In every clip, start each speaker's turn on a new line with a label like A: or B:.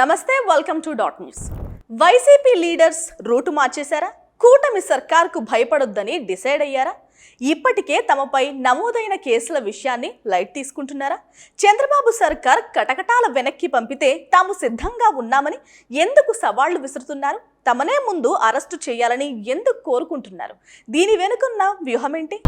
A: నమస్తే welcome to dot news YCP leaders route మార్చేశారా? కూటమి సర్కార్కు భయపడొద్దని డిసైడ్ అయ్యారా? ఇప్పటికే తమపై నమోదైన కేసుల విషయాన్ని లైట్ తీసుకుంటున్నారా? చంద్రబాబు సర్కార్ కటకటాల వెనక్కి పంపితే తాము సిద్ధంగా ఉన్నామని ఎందుకు సవాళ్ళు విసురుతున్నారు? తమనే ముందు అరెస్టు చేయాలని ఎందుకు కోరుకుంటున్నారు? దీని వెనుకున్న వ్యూహమేంటి?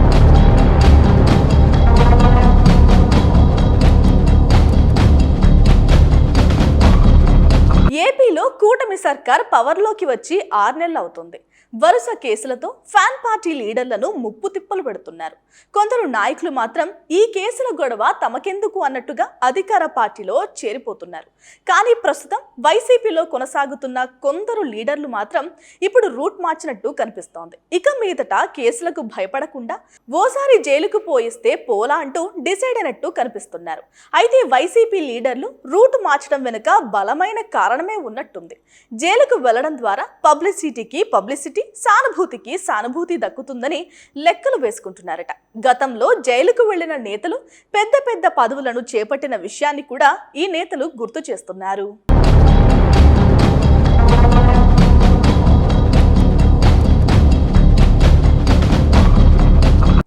A: కూటమి సర్కార్ పవర్లోకి వచ్చి ఆరు నెలలు అవుతుంది. వరుస కేసులతో ఫ్యాన్ పార్టీ లీడర్లను ముప్పు తిప్పలు పెడుతున్నారు. కొందరు నాయకులు మాత్రం ఈ కేసుల గొడవ తమకెందుకు అన్నట్టుగా అధికార పార్టీలో చేరిపోతున్నారు. కానీ ప్రస్తుతం వైసీపీలో కొనసాగుతున్న కొందరు లీడర్లు మాత్రం ఇప్పుడు రూట్ మార్చినట్టు కనిపిస్తోంది. ఇక మీదట కేసులకు భయపడకుండా ఓసారి జైలుకు పోయిస్తే పోలా అంటూ డిసైడ్ అయినట్టు కనిపిస్తున్నారు. అయితే వైసీపీ లీడర్లు రూట్ మార్చడం వెనుక బలమైన కారణమే ఉన్నట్టుంది. జైలుకు వెళ్ళడం ద్వారా పబ్లిసిటీకి పబ్లిసిటీ సానుభూతికి సానుభూతి దక్కుతుందని లెక్కలు వేసుకుంటున్నారట. గతంలో జైలుకు వెళ్ళిన నేతలు పెద్ద పెద్ద పదవులను చేపట్టిన విషయాన్ని కూడా ఈ నేతలు గుర్తు చేస్తున్నారు.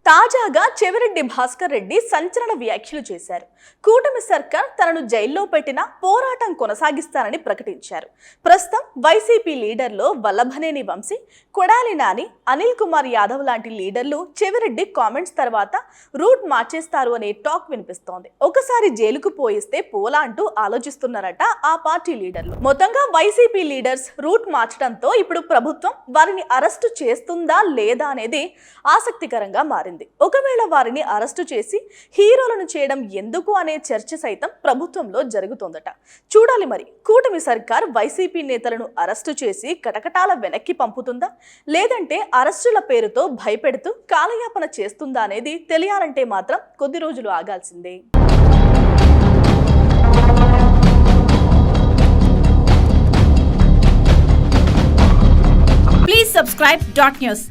A: తాజాగా చెవిరెడ్డి భాస్కర్ రెడ్డి సంచలన వ్యాఖ్యలు చేశారు. కూటమి సర్కార్ తనను జైల్లో పెట్టిన పోరాటం కొనసాగిస్తానని ప్రకటించారు. ప్రస్తుతం వైసీపీ లీడర్లో వల్లభనేని వంశీ కొడాలి నాని అనిల్ కుమార్ యాదవ్ లాంటి లీడర్లు చెవిరెడ్డి కామెంట్స్ తర్వాత రూట్ మార్చేస్తారు అనే టాక్ వినిపిస్తోంది. ఒకసారి జైలుకు పోయిస్తే పోలా అంటూ ఆలోచిస్తున్నారట ఆ పార్టీ లీడర్లు. మొత్తంగా వైసీపీ లీడర్స్ రూట్ మార్చడంతో ఇప్పుడు ప్రభుత్వం వారిని అరెస్టు చేస్తుందా లేదా అనేది ఆసక్తికరంగా మారింది. ఒకవేళ వారిని అరెస్టు చేసి హీరోలను చేయడం ఎందుకు అనే చర్చ సైతం ప్రభుత్వంలో జరుగుతోందట. చూడాలి మరి కూటమి సర్కార్ వైసీపీ నేతలను అరెస్టు చేసి కటకటాల వెనక్కి పంపుతుందా? లేదంటే అరెస్టుల పేరుతో భయపెడుతూ కాలయాపన చేస్తుందా అనేది తెలియాలంటే మాత్రం కొద్ది రోజులు ఆగాల్సిందే.
B: Please subscribe Dot News.